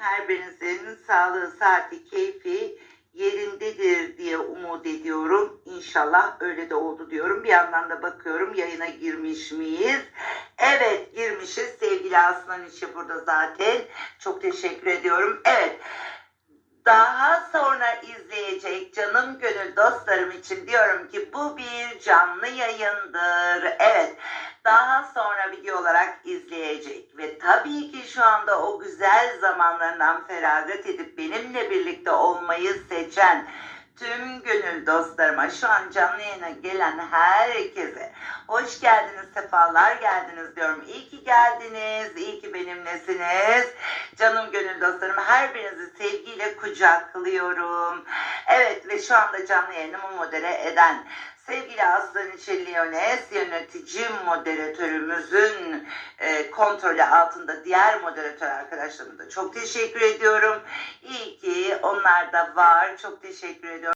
Her birinizin sağlığı, saati, keyfi yerindedir diye umut ediyorum. İnşallah öyle de oldu diyorum. Bir yandan da bakıyorum yayına girmiş miyiz? Evet girmişiz. Sevgili Aslan işi burada zaten. Çok teşekkür ediyorum. Evet. Daha sonra izleyecek canım gönül dostlarım için diyorum ki bu bir canlı yayındır. Evet daha sonra video olarak izleyecek ve tabii ki şu anda o güzel zamanlarından feragat edip benimle birlikte olmayı seçen tüm gönül dostlarıma şu an canlı yayına gelen herkese hoş geldiniz sefalar geldiniz diyorum. İyi ki geldiniz, iyi ki benimlesiniz. Canım gönül dostlarım her birinizi sevgiyle kucaklıyorum. Evet ve şu anda canlı yayınımı modere eden sevgili Aslan İçi yönetici moderatörümüzün e, kontrolü altında diğer moderatör arkadaşlarıma da çok teşekkür ediyorum. İyi ki onlar da var. Çok teşekkür ediyorum.